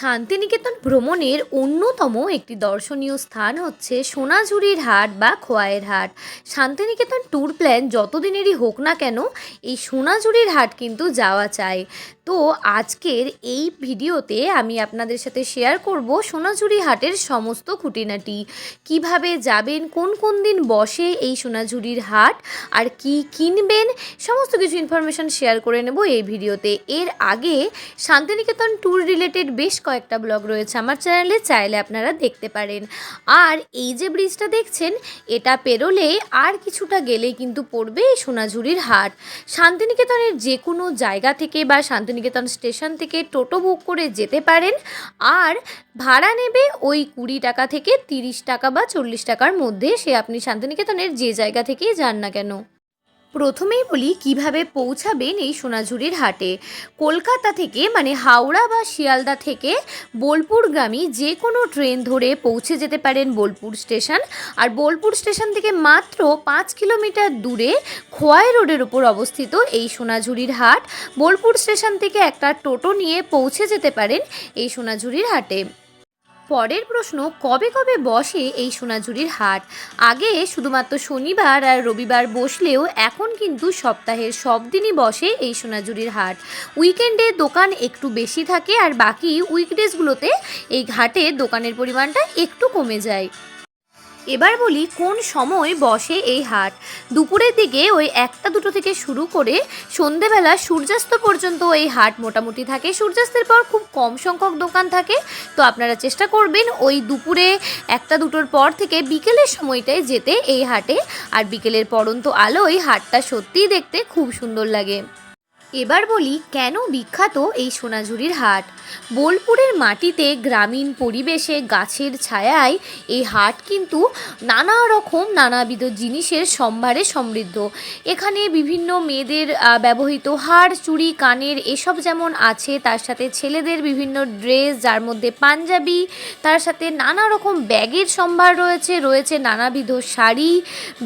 শান্তিনিকেতন ভ্রমণের অন্যতম একটি দর্শনীয় স্থান হচ্ছে সোনাঝুরির হাট বা খোয়াইয়ের হাট। শান্তিনিকেতন ট্যুর প্ল্যান যতদিনেরই হোক না কেন, এই সোনাঝুরির হাট কিন্তু যাওয়া চাই। তো আজকের এই ভিডিওতে আমি আপনাদের সাথে শেয়ার করব সোনাঝুরি হাটের সমস্ত খুঁটিনাটি। কীভাবে যাবেন, কোন কোন দিন বসে এই সোনাঝুরির হাট, আর কি কিনবেন, সমস্ত কিছু ইনফরমেশন শেয়ার করে নেব এই ভিডিওতে। এর আগে শান্তিনিকেতন ট্যুর রিলেটেড বেশ কয়েকটা ব্লগ রয়েছে আমার চ্যানেলে চাইলে আপনারা দেখতে পারেন। আর এই যে ব্রিজটা দেখছেন, এটা পেরোলে আর কিছুটা গেলেই কিন্তু পড়বে সোনাঝুরির হাট। শান্তিনিকেতনের যে কোনো জায়গা থেকে বা শান্তিনিকেতন স্টেশন থেকে টোটো বুক করে যেতে পারেন। আর ভাড়া নেবে ওই কুড়ি টাকা থেকে তিরিশ টাকা বা চল্লিশ টাকার মধ্যে। সে আপনি শান্তিনিকেতনের যে জায়গা থেকেই যান না কেন। প্রথমেই বলি কীভাবে পৌঁছাবেন এই সোনাঝুরির হাটে। কলকাতা থেকে মানে হাওড়া বা শিয়ালদা থেকে বোলপুরগামী যে কোনো ট্রেন ধরে পৌঁছে যেতে পারেন বোলপুর স্টেশন। আর বোলপুর স্টেশন থেকে মাত্র পাঁচ কিলোমিটার দূরে খোয়াই রোডের উপর অবস্থিত এই সোনাঝুরির হাট। বোলপুর স্টেশন থেকে একটা টোটো নিয়ে পৌঁছে যেতে পারেন এই সোনাঝুরির হাটে। পরের প্রশ্ন, কবে কবে বসে এই সোনাঝুরির হাট? আগে শুধুমাত্র শনিবার আর রবিবার বসলেও এখন কিন্তু সপ্তাহের সব দিনই বসে এই সোনাঝুরির হাট। উইকেন্ডে দোকান একটু বেশি থাকে আর বাকি উইকডেজগুলোতে এই ঘাটে দোকানের পরিমাণটা একটু কমে যায়। এবার বলি কোন সময় বসে এই হাট। দুপুরের দিকে ওই একটা দুটো থেকে শুরু করে সন্ধেবেলা সূর্যাস্ত পর্যন্ত এই হাট মোটামুটি থাকে। সূর্যাস্তের পর খুব কম সংখ্যক দোকান থাকে। তো আপনারা চেষ্টা করবেন ওই দুপুরে একটা দুটোর পর থেকে বিকেলের সময়টায় যেতে এই হাটে। আর বিকেলের পরন্ত আলো এই হাটটা সত্যিই দেখতে খুব সুন্দর লাগে। এবার বলি কেন বিখ্যাত এই সোনাঝুরির হাট? বোলপুরের মাটিতে গ্রামীণ পরিবেশে গাছের ছায়ায় এই হাট কিন্তু নানা রকম নানাবিধ জিনিসের সম্ভারে সমৃদ্ধ। এখানে বিভিন্ন মেয়েদের ব্যবহৃত হার, চুড়ি, কানের এসব যেমন আছে, তার সাথে ছেলেদের বিভিন্ন ড্রেস, যার মধ্যে পাঞ্জাবি, তার সাথে নানা রকম ব্যাগের সম্ভার রয়েছে রয়েছে নানাবিধ শাড়ি,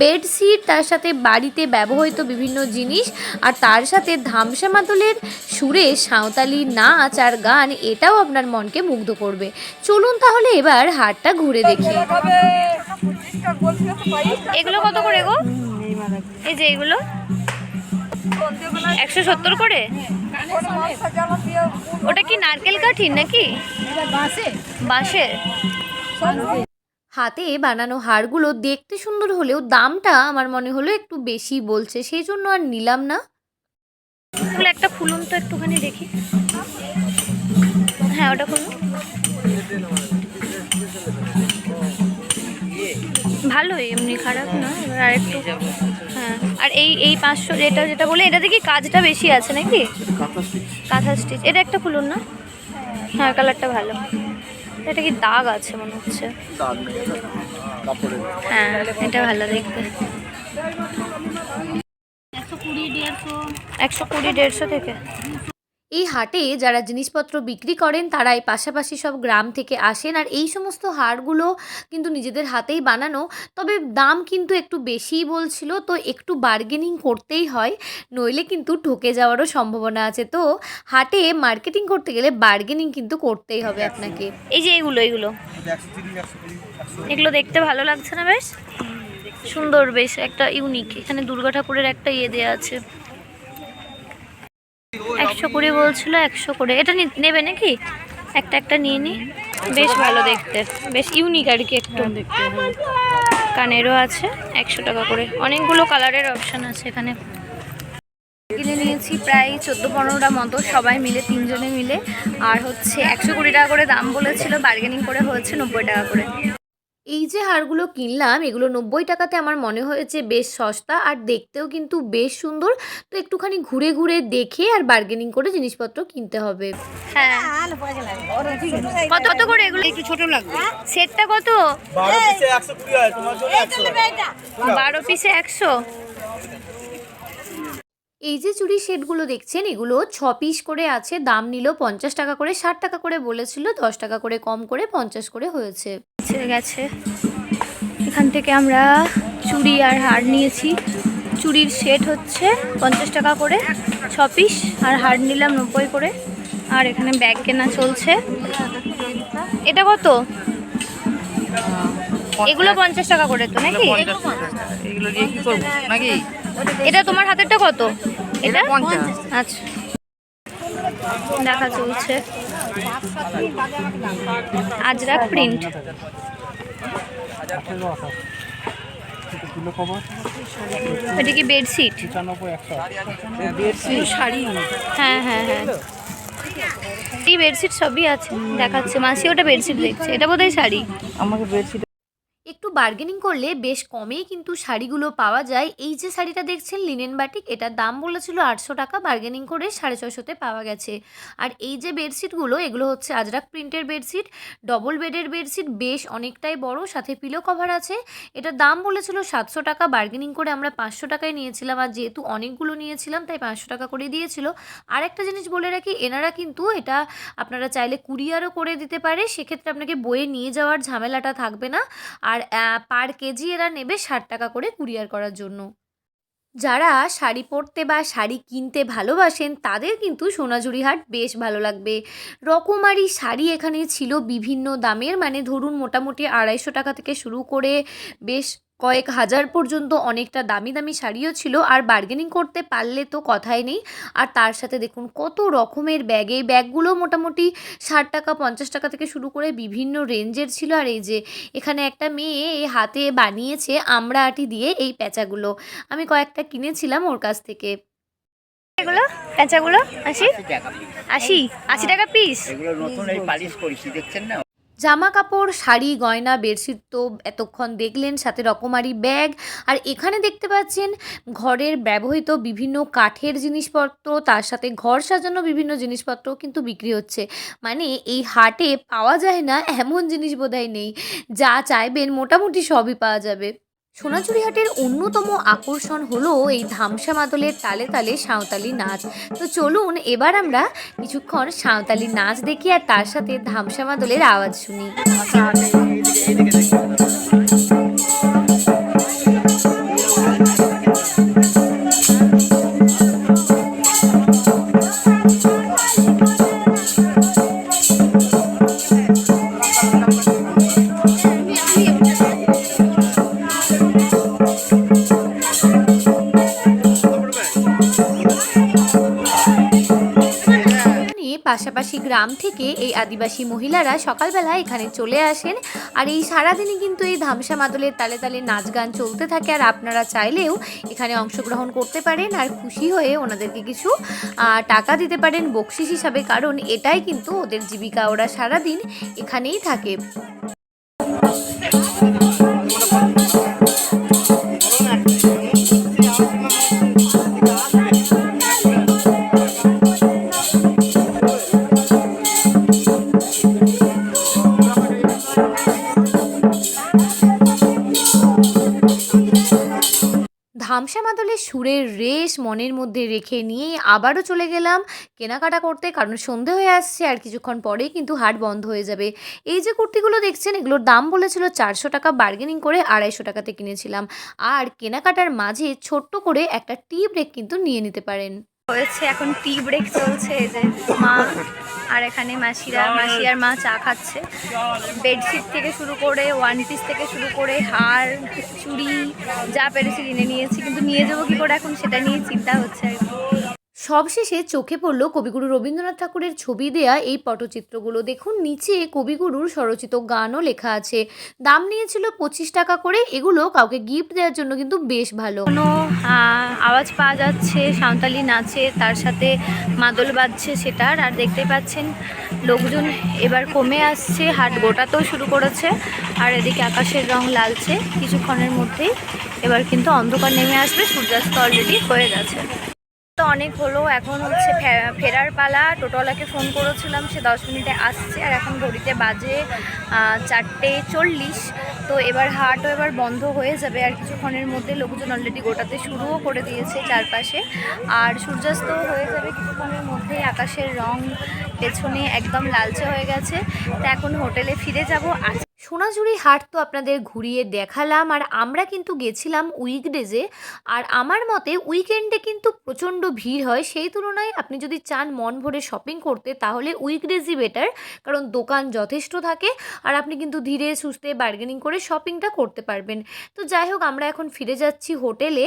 বেডশিট, তার সাথে বাড়িতে ব্যবহৃত বিভিন্ন জিনিস, আর তার সাথে ধামসা মাদলের সুরে সাঁওতালি নাচ আর গান এটাও আপনার মনকে মুগ্ধ করবে। চলুন তাহলে এবার হাটটা ঘুরে দেখি। এগুলো কত করে গো? এই যে এগুলো? একশো সত্তর করে? ওটা কি নারকেল কাঠি নাকি? বাঁশের। হাতে বানানো হারগুলো দেখতে সুন্দর হলেও দামটা আমার মনে হলো একটু বেশি বলছে সেই জন্য আর নিলাম না। তাহলে একটা খুলুন তো একটুখানি দেখি। হ্যাঁ ওটা খুলুন। ভালোই এমনি খারাপ না এবার আরেকটু হ্যাঁ। আর এই এই পাঁচশো যেটা যেটা বলে এটাতে কি কাজটা বেশি আছে নাকি? কাঁথা স্টিচ। এটা একটা খুলুন না? হ্যাঁ কালারটা ভালো। এটা কি দাগ আছে মনে হচ্ছে? হ্যাঁ এটা ভালো দেখতে। একশো কুড়ি দেড়শো থেকে। এই হাটে যারা জিনিসপত্র বিক্রি করেন তারা এই পাশাপাশি সব গ্রাম থেকে আসেন। আর এই সমস্ত হারগুলো কিন্তু নিজেদের হাতেই বানানো। তবে দাম কিন্তু একটু বেশিই বলছিল তো একটু বার্গেনিং করতেই হয়। নইলে কিন্তু ঠকে যাওয়ারও সম্ভাবনা আছে। তো হাটে মার্কেটিং করতে গেলে বার্গেনিং কিন্তু করতেই হবে আপনাকে। এই যে এগুলো এগুলো। এগুলো দেখতে ভালো লাগছে না বেশ? সুন্দর বেশ, একটা ইউনিক এখানে দুর্গা ঠাকুরের একটা ইয়ে দেওয়া আছে। একশো কুড়ি বলছিল, একশো করে এটা নেবে নাকি? একটা একটা নিয়ে নি। বেশ ভালো দেখতে। বেশ ইউনিক আর কি একটু। কানেরও আছে, একশো টাকা করে। অনেকগুলো কালারের অপশান আছে এখানে। কিনে নিয়েছি প্রায় চোদ্দ পনেরোটা মতো, সবাই মিলে, তিনজনে মিলে। আর হচ্ছে একশো কুড়ি টাকা করে দাম বলেছিল বার্গেনিং করে হয়েছে নব্বই টাকা করে। এই যে হারগুলো কিনলাম এগুলো নব্বই টাকাতে আমার মনে হয়েছে বেশ সস্তা আর দেখতেও কিন্তু বেশ সুন্দর। তো একটুখানি ঘুরে ঘুরে দেখে আর বার্গেনিং করে জিনিসপত্র কিনতে হবে। হ্যাঁ। কত কত করে এগুলো? একটু ছোট লাগবে। সেটটা কত? বারো পিসে একশো কুড়ি হয় তোমার জন্য একশো। বারো পিসে একশো। এই যে চুড়ি সেটগুলো দেখছেন এগুলো ছ পিস করে আছে দাম নিল পঞ্চাশ টাকা করে ষাট টাকা করে বলেছিল দশ টাকা করে কম করে পঞ্চাশ করে হয়েছে। ছেড়ে গেছে। এখান থেকে আমরা চুড়ি আর হার নিয়েছি। চুড়ির সেট হচ্ছে পঞ্চাশ টাকা করে ছ পিস আর হার নিলাম নব্বই করে। আর এখানে ব্যাগ কেনা চলছে। এটা কত? এগুলো পঞ্চাশ। টাকা করে তো নাকি? এটা তোমার হাতেরটা কত? এটা আচ্ছা। দেখা চলছে। আজরাক প্রিন্ট এটা কি বেডশিট হ্যাঁ হ্যাঁ হ্যাঁ। এই বেডশিট সবই আছে, দেখাচ্ছে। মাসি ওটা বেডশিট দেখছে। এটা বোধহয় শাড়ি। আমাকে বেডশিট বার্গেনিং করলে বেশ কমেই কিন্তু শাড়িগুলো পাওয়া যায়। এই যে শাড়িটা দেখছেন লিনেন বাটিক এটার দাম বলেছিল আটশো টাকা বার্গেনিং করে সাড়ে ছশোতে পাওয়া গেছে। আর এই যে বেডশিটগুলো এগুলো হচ্ছে আজরাক প্রিন্টের বেডশিট ডবল বেডের বেডশিট বেশ অনেকটাই বড়, সাথে পিলো কভার আছে। এটার দাম বলেছিল সাতশো টাকা বার্গেনিং করে আমরা পাঁচশো টাকায় নিয়েছিলাম। আর যেহেতু অনেকগুলো নিয়েছিলাম, তাই পাঁচশো টাকা করে দিয়েছিল। আর একটা জিনিস বলে রাখি, এনারা কিন্তু এটা আপনারা চাইলে কুরিয়ারও করে দিতে পারে। সেক্ষেত্রে আপনাকে বয়ে নিয়ে যাওয়ার ঝামেলাটা থাকবে না। আর পার কেজি এরা নেবে ষাট টাকা করে কুরিয়ার করার জন্য। যারা শাড়ি পরতে বা শাড়ি কিনতে ভালোবাসেন, তাদের কিন্তু সোনাঝুরি হাট বেশ ভালো লাগবে। রকমারি শাড়ি এখানে ছিল বিভিন্ন দামের মানে ধরুন মোটামুটি আড়াইশো টাকা থেকে শুরু করে বেশ কয়েক হাজার পর্যন্ত অনেকটা দামি দামি শাড়িও ছিল আর বার্গেনিং করতে পারলে তো কথাই নেই। আর তার সাথে দেখুন কত রকমের ব্যাগ এই ব্যাগগুলো মোটামুটি ষাট টাকা পঞ্চাশ টাকা থেকে শুরু করে বিভিন্ন রেঞ্জের ছিল। আর এই যে এখানে একটা মেয়ে এই হাতে বানিয়েছে আমরা আটি দিয়ে এই প্যাঁচাগুলো। আমি কয়েকটা কিনেছিলাম ওর কাছ থেকে। এগুলো? প্যাঁচাগুলো? আশি? আশি আশি? টাকা পিস এগুলো নতুন এই পালিশ করেছি দেখছেন না? জামা কাপড় শাড়ি, গয়না, বেডশিট তো এতক্ষণ দেখলেন, সাথে রকমারি ব্যাগ। আর এখানে দেখতে পাচ্ছেন, ঘরের ব্যবহৃত বিভিন্ন কাঠের জিনিসপত্র, তার সাথে ঘর সাজানো বিভিন্ন জিনিসপত্র কিন্তু বিক্রি হচ্ছে। মানে এই হাটে পাওয়া যায় না, এমন জিনিস বোধহয় নেই, যা চাইবেন মোটামুটি সবই পাওয়া যাবে। সোনাঝুরি হাটের অন্যতম আকর্ষণ হলো এই ধামসা মাদলের তালে তালে সাঁওতালি নাচ। তো চলুন, এবার আমরা কিছুক্ষণ সাঁওতালি নাচ দেখি আর তার সাথে ধামসা মাদলের আওয়াজ শুনি। পাশাপাশি গ্রাম থেকে এই আদিবাসী মহিলারা সকালবেলা এখানে চলে আসেন। আর এই সারাদিনই কিন্তু এই ধামসা মাদলের তালে তালে নাচ গান চলতে থাকে। আর আপনারা চাইলেও এখানে অংশগ্রহণ করতে পারেন আর খুশি হয়ে ওনাদেরকে কিছু টাকা দিতে পারেন বকশিস হিসাবে। কারণ এটাই কিন্তু ওদের জীবিকা। ওরা সারাদিন এখানেই থাকে। ধামসা সুরের রেশ মনের মধ্যে রেখে নিয়ে আবারও চলে গেলাম কেনাকাটা করতে। কারণ সন্ধে হয়ে আসছে আর কিছুক্ষণ পরেই কিন্তু হাট বন্ধ হয়ে যাবে। এই যে কুর্তিগুলো দেখছেন, এগুলোর দাম বলেছিল চারশো টাকা বার্গেনিং করে আড়াইশো টাকাতে কিনেছিলাম। আর কেনাকাটার মাঝে ছোট্ট করে একটা টি ব্রেক কিন্তু নিয়ে নিতে পারেন। হয়েছে, এখন টি ব্রেক চলছে, এই যে মা আর এখানে মাসিরা, মাসি আর মা চা খাচ্ছে বেডশিট থেকে শুরু করে ওয়ান পিস থেকে শুরু করে, হার, চুড়ি, যা পেরেছি কিনে নিয়েছি, কিন্তু নিয়ে যাব কি করে এখন সেটা নিয়ে চিন্তা হচ্ছে আর কি। সবশেষে চোখে পড়ল কবিগুরু রবীন্দ্রনাথ ঠাকুরের ছবি দেয়া এই পটচিত্রগুলো। দেখুন, নিচে কবিগুরুর স্বরচিত গানও লেখা আছে। দাম নিয়েছিল পঁচিশ টাকা করে। এগুলো কাউকে গিফট দেওয়ার জন্য কিন্তু বেশ ভালো। কোনো আওয়াজ পাওয়া যাচ্ছে, সাঁওতালি নাচে, তার সাথে মাদল বাজছে সেটার। আর দেখতে পাচ্ছেন, লোকজন এবার কমে আসছে, হাট গোটাতেও শুরু করেছে। আর এদিকে আকাশের রং লালচে কিছুক্ষণের মধ্যেই এবার কিন্তু অন্ধকার নেমে আসবে, সূর্যাস্ত অলরেডি হয়ে গেছে। তো অনেক হলো। এখন হচ্ছে ফেরার পালা। টোটোওয়ালাকে ফোন করেছিলাম, সে দশ মিনিটে আসছে। আর এখন ঘড়িতে বাজে চারটে চল্লিশ। তো এবার হাটও এবার বন্ধ হয়ে যাবে। আর কিছুক্ষণের মধ্যে লোকজন অলরেডি গোটাতে শুরুও করে দিয়েছে চারপাশে। আর সূর্যাস্ত হয়ে যাবে কিছুক্ষণের মধ্যেই আকাশের রং পেছনে একদম লালচে হয়ে গেছে। তো এখন হোটেলে ফিরে যাব। সোনাঝুরি হাট তো আপনাদের ঘুরিয়ে দেখালাম, আর আমরা কিন্তু গেছিলাম উইকডেজে, আর আমার মতে উইকেন্ডে কিন্তু প্রচণ্ড ভিড় হয়, সেই তুলনায় আপনি যদি চান মন ভরে শপিং করতে, তাহলে উইকডেজই বেটার, কারণ দোকান যথেষ্ট থাকে, আর আপনি কিন্তু ধীরে সুস্থে বার্গেনিং করে শপিংটা করতে পারবেন। তো যাই হোক, আমরা এখন ফিরে যাচ্ছি হোটেলে,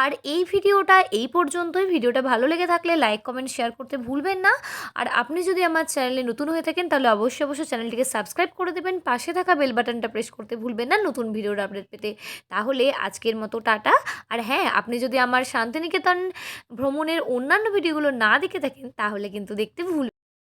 আর এই ভিডিওটা এই পর্যন্তই। ভিডিওটা ভালো লেগে থাকলে লাইক, কমেন্ট, শেয়ার করতে ভুলবেন না, আর আপনি যদি আমার চ্যানেলে নতুন হয়ে থাকেন, তাহলে অবশ্যই অবশ্যই চ্যানেলটিকে সাবস্ক্রাইব করে দেবেন, পাশে থাকা বেল বাটনটা প্রেস করতে ভুলবেন না, নতুন ভিডিওর আপডেট পেতে। তাহলে আজকের মতো টাটা। আর হ্যাঁ আপনি যদি আমার শান্তিনিকেতন ভ্রমণের অন্যান্য ভিডিওগুলো না দেখে থাকেন, তাহলে কিন্তু দেখতে ভুল